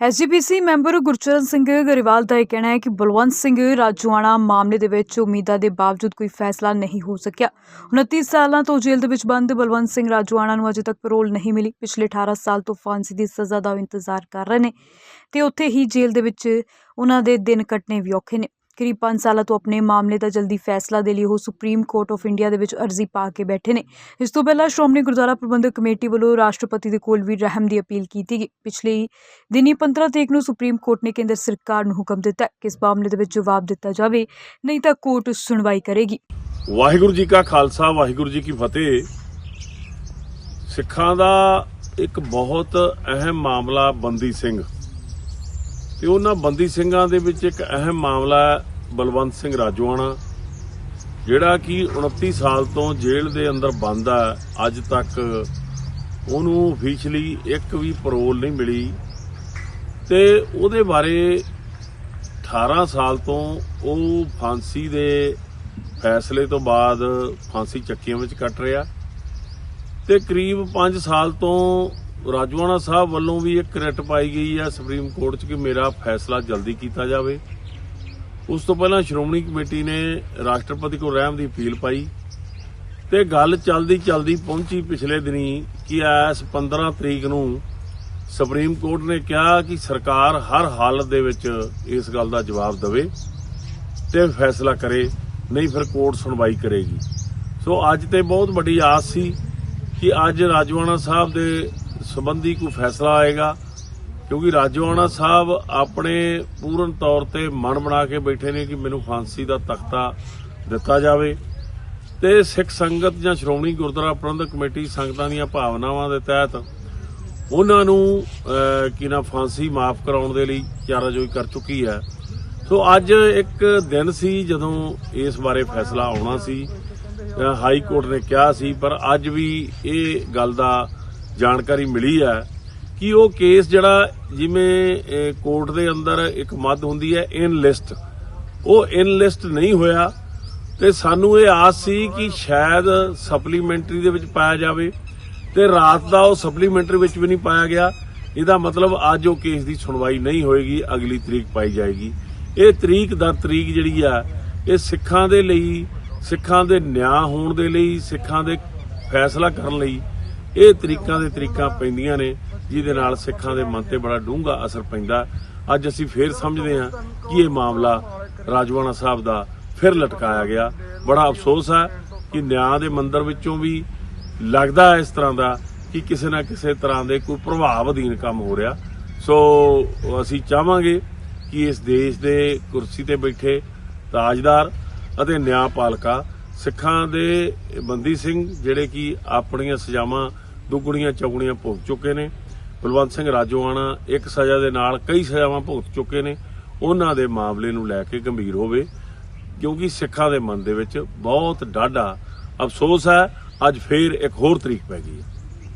SGPC member Gurcharan Singh Grewal ਦਾ ਇਹ ਕਹਿਣਾ ਹੈ ਕਿ ਬਲਵੰਤ ਸਿੰਘ ਰਾਜੂਆਣਾ ਮਾਮਲੇ ਦੇ ਵਿੱਚ ਉਮੀਦਾਂ ਦੇ ਬਾਵਜੂਦ ਕੋਈ ਫੈਸਲਾ ਨਹੀਂ ਹੋ ਸਕਿਆ। 29 ਸਾਲਾਂ ਤੋਂ ਜੇਲ੍ਹ ਦੇ ਵਿੱਚ ਬੰਦ ਬਲਵੰਤ ਸਿੰਘ ਰਾਜੂਆਣਾ ਨੂੰ ਅਜੇ ਤੱਕ ਪੈਰੋਲ ਨਹੀਂ ਮਿਲੀ। ਪਿਛਲੇ 18 ਸਾਲ ਤੋਂ ਫਾਂਸੀ ਦੀ ਸਜ਼ਾ ਦਾ ਇੰਤਜ਼ਾਰ ਕਰ ਰਹੇ ਨੇ ਤੇ ਉੱਥੇ ਹੀ ਜੇਲ੍ਹ ਦੇ ਵਿੱਚ ਉਹਨਾਂ ਦੇ ਦਿਨ ਕੱਟਣੇ ਵੀ ਔਖੇ ਨੇ। ਕਰੀਬ 5 ਸਾਲਾਂ ਤੋਂ ਆਪਣੇ ਮਾਮਲੇ ਦਾ ਜਲਦੀ ਫੈਸਲਾ ਦੇ ਲਈ ਉਹ ਸੁਪਰੀਮ ਕੋਰਟ ਆਫ ਇੰਡੀਆ ਦੇ ਵਿੱਚ ਅਰਜ਼ੀ ਪਾ ਕੇ ਬੈਠੇ ਨੇ। ਇਸ ਤੋਂ ਪਹਿਲਾਂ ਸ਼੍ਰੋਮਣੀ ਗੁਰਦੁਆਰਾ ਪ੍ਰਬੰਧਕ ਕਮੇਟੀ ਵੱਲੋਂ ਰਾਸ਼ਟਰਪਤੀ ਦੇ ਕੋਲ ਵੀ ਰਹਿਮ ਦੀ ਅਪੀਲ ਕੀਤੀ ਗਈ। ਪਿਛਲੇ ਦਿਨੀ 15 ਤਰੀਕ ਨੂੰ ਸੁਪਰੀਮ ਕੋਰਟ ਨੇ ਕੇਂਦਰ ਸਰਕਾਰ ਨੂੰ ਹੁਕਮ ਦਿੱਤਾ ਹੈ ਕਿ ਇਸ ਮਾਮਲੇ ਦੇ ਵਿੱਚ ਜਵਾਬ ਦਿੱਤਾ ਜਾਵੇ, ਨਹੀਂ ਤਾਂ ਕੋਰਟ ਸੁਣਵਾਈ ਕਰੇਗੀ। ਵਾਹਿਗੁਰੂ ਜੀ ਕਾ ਖਾਲਸਾ, ਵਾਹਿਗੁਰੂ ਜੀ ਕੀ ਫਤਿਹ। ਸਿੱਖਾਂ ਦਾ ਇੱਕ ਬਹੁਤ ਅਹਿਮ ਮਾਮਲਾ ਬੰਦੀ ਸਿੰਘ। ਤੇ ਉਹਨਾਂ ਬੰਦੀ ਸਿੰਘਾਂ ਦੇ ਵਿੱਚ ਇੱਕ ਅਹਿਮ ਮਾਮਲਾ ਬਲਵੰਤ ਸਿੰਘ ਰਾਜੋਆਣਾ, ਜਿਹੜਾ ਕਿ 29 ਸਾਲ ਤੋਂ ਜੇਲ੍ਹ ਦੇ ਅੰਦਰ ਬੰਦ ਹੈ। ਅੱਜ ਤੱਕ ਉਹਨੂੰ ਅਫੀਸ਼ੀਅਲੀ ਇੱਕ ਵੀ ਪਰੋਲ ਨਹੀਂ ਮਿਲੀ ਤੇ ਉਹਦੇ ਬਾਰੇ 18 ਸਾਲ ਤੋਂ ਉਹ ਫਾਂਸੀ ਦੇ ਫੈਸਲੇ ਤੋਂ ਬਾਅਦ ਫਾਂਸੀ ਚੱਕੀਆਂ ਵਿੱਚ ਕੱਟ ਰਿਹਾ ਤੇ ਕਰੀਬ 5 ਸਾਲ ਤੋਂ ਰਾਜਵਾਨਾ ਸਾਹਿਬ ਵੱਲੋਂ ਵੀ ਇੱਕ ਰਿਟ ਪਾਈ ਗਈ ਹੈ ਸੁਪਰੀਮ ਕੋਰਟ 'ਚ ਕਿ ਮੇਰਾ ਫੈਸਲਾ ਜਲਦੀ ਕੀਤਾ ਜਾਵੇ। ਉਸ ਤੋਂ ਪਹਿਲਾਂ ਸ਼੍ਰੋਮਣੀ ਕਮੇਟੀ ਨੇ ਰਾਸ਼ਟਰਪਤੀ ਕੋਲ ਰਹਿਮ ਦੀ ਅਪੀਲ ਪਾਈ ਤੇ ਗੱਲ ਚਲਦੀ ਚਲਦੀ ਪਹੁੰਚੀ ਪਿਛਲੇ ਦਿਨੀ ਕਿ ਐਸ 15 ਤਰੀਕ ਨੂੰ ਸੁਪਰੀਮ ਕੋਰਟ ਨੇ ਕਿਹਾ ਕਿ ਸਰਕਾਰ ਹਰ ਹਾਲਤ ਦੇ ਵਿੱਚ ਇਸ ਗੱਲ ਦਾ ਜਵਾਬ ਦੇਵੇ ਤੇ ਫੈਸਲਾ ਕਰੇ, ਨਹੀਂ ਫਿਰ ਕੋਰਟ ਸੁਣਵਾਈ ਕਰੇਗੀ। ਸੋ ਅੱਜ ਤੇ ਬਹੁਤ ਵੱਡੀ ਆਸ ਸੀ ਕਿ ਅੱਜ ਰਾਜਵਾਨਾ ਸਾਹਿਬ ਦੇ ਸੰਬੰਧੀ ਕੋਈ ਫੈਸਲਾ ਆਏਗਾ, ਕਿਉਂਕਿ ਰਾਜਵਾਨਾ ਸਾਹਿਬ ਆਪਣੇ ਪੂਰਨ ਤੌਰ ਤੇ ਮਨ ਬਣਾ ਕੇ ਬੈਠੇ ਨੇ ਕਿ ਮੈਨੂੰ ਫਾਂਸੀ ਦਾ ਤਖਤਾ ਦਿੱਤਾ ਜਾਵੇ। ਤੇ ਸਿੱਖ ਸੰਗਤ ਜਾਂ ਸ਼੍ਰੋਮਣੀ ਗੁਰਦੁਆਰਾ ਪ੍ਰਬੰਧਕ ਕਮੇਟੀ ਸੰਗਤਾਂ ਦੀਆਂ ਭਾਵਨਾਵਾਂ ਦੇ ਤਹਿਤ ਉਹਨਾਂ ਨੂੰ ਕੀ ਨਾ ਫਾਂਸੀ ਮਾਫ ਕਰਾਉਣ ਦੇ ਲਈ ਚਾਰਾਜੋਈ ਕਰ ਚੁੱਕੀ ਹੈ। ਸੋ ਅੱਜ ਇੱਕ ਦਿਨ ਸੀ ਜਦੋਂ ਇਸ ਬਾਰੇ ਫੈਸਲਾ ਆਉਣਾ ਸੀ। ਹਾਈ ਕੋਰਟ ਨੇ ਕਿਹਾ ਸੀ, ਪਰ ਅੱਜ ਵੀ ਇਹ ਗੱਲ ਦਾ ਜਾਣਕਾਰੀ ਮਿਲੀ ਹੈ ਕਿ ਉਹ ਕੇਸ ਜਿਹੜਾ ਜਿਵੇਂ ਕੋਰਟ ਦੇ ਅੰਦਰ ਇੱਕ ਮੱਦ ਹੁੰਦੀ ਹੈ ਇਨ ਲਿਸਟ ਉਹ ਇਨ ਲਿਸਟ ਨਹੀਂ ਹੋਇਆ ਤੇ ਸਾਨੂੰ ਇਹ ਆਸ ਸੀ ਕਿ ਸ਼ਾਇਦ ਸਪਲੀਮੈਂਟਰੀ ਦੇ ਵਿੱਚ ਪਾਇਆ ਜਾਵੇ ਤੇ ਰਾਤ ਦਾ ਉਹ ਸਪਲੀਮੈਂਟਰੀ ਵਿੱਚ ਵੀ ਨਹੀਂ ਪਾਇਆ ਗਿਆ। ਇਹਦਾ ਮਤਲਬ ਅੱਜ ਉਹ ਕੇਸ ਦੀ ਸੁਣਵਾਈ ਨਹੀਂ ਹੋਏਗੀ, ਅਗਲੀ ਤਰੀਕ ਪਾਈ ਜਾਏਗੀ। ਇਹ ਤਰੀਕ ਦਰ ਤਰੀਕ ਜਿਹੜੀ ਆ, ਇਹ ਸਿੱਖਾਂ ਦੇ ਲਈ, ਸਿੱਖਾਂ ਦੇ ਨਿਆਂ ਹੋਣ ਦੇ ਲਈ, ਸਿੱਖਾਂ ਦੇ ਫੈਸਲਾ ਕਰਨ ਲਈ ਇਹ ਤਰੀਕਾਂ ਦੇ ਤਰੀਕਾਂ ਪੈਂਦੀਆਂ ਨੇ, ਜਿਹਦੇ ਨਾਲ ਸਿੱਖਾਂ ਦੇ ਮਨ ਤੇ ਬੜਾ ਡੂੰਘਾ ਅਸਰ ਪੈਂਦਾ। ਅੱਜ ਅਸੀਂ ਫੇਰ ਸਮਝਦੇ ਹਾਂ ਕਿ ਇਹ ਮਾਮਲਾ ਰਾਜਵਾਨਾ ਸਾਹਿਬ ਦਾ ਫਿਰ ਲਟਕਾਇਆ ਗਿਆ। ਬੜਾ ਅਫਸੋਸ ਹੈ ਕਿ ਨਿਆਂ ਦੇ ਮੰਦਰ ਵਿੱਚੋਂ ਵੀ ਲੱਗਦਾ ਇਸ ਤਰ੍ਹਾਂ ਦਾ ਕਿ ਕਿਸੇ ਨਾ ਕਿਸੇ ਤਰ੍ਹਾਂ ਦੇ ਕੋਈ ਪ੍ਰਭਾਵ ਅਧੀਨ ਕੰਮ ਹੋ ਰਿਹਾ। ਸੋ ਅਸੀਂ ਚਾਹਾਂਗੇ ਕਿ ਇਸ ਦੇਸ਼ ਦੇ ਕੁਰਸੀ ਤੇ ਬੈਠੇ ਤਾਜਦਾਰ ਅਤੇ ਨਿਆਂ ਨਿਆਂਪਾਲਕਾ ਸਿੱਖਾਂ ਦੇ ਬੰਦੀ ਸਿੰਘ, ਜਿਹੜੇ ਕਿ ਆਪਣੀਆਂ ਸਜ਼ਾਵਾਂ ਦੁੱਗਣੀਆਂ ਚੌਗਣੀਆਂ ਭੁਗਤ ਚੁੱਕੇ ਨੇ। ਬਲਵੰਤ ਸਿੰਘ ਰਾਜੋਆਣਾ ਇੱਕ ਸਜ਼ਾ ਦੇ ਨਾਲ ਕਈ ਸਜ਼ਾਵਾਂ ਭੁਗਤ ਚੁੱਕੇ ਨੇ। ਉਹਨਾਂ ਦੇ ਮਾਮਲੇ ਨੂੰ ਲੈ ਕੇ ਗੰਭੀਰ ਹੋਵੇ, ਕਿਉਂਕਿ ਸਿੱਖਾਂ ਦੇ ਮਨ ਦੇ ਵਿੱਚ ਬਹੁਤ ਡਾਢਾ ਅਫਸੋਸ ਹੈ। ਅੱਜ ਫੇਰ ਇੱਕ ਹੋਰ ਤਰੀਕ ਪੈ ਗਈ ਹੈ।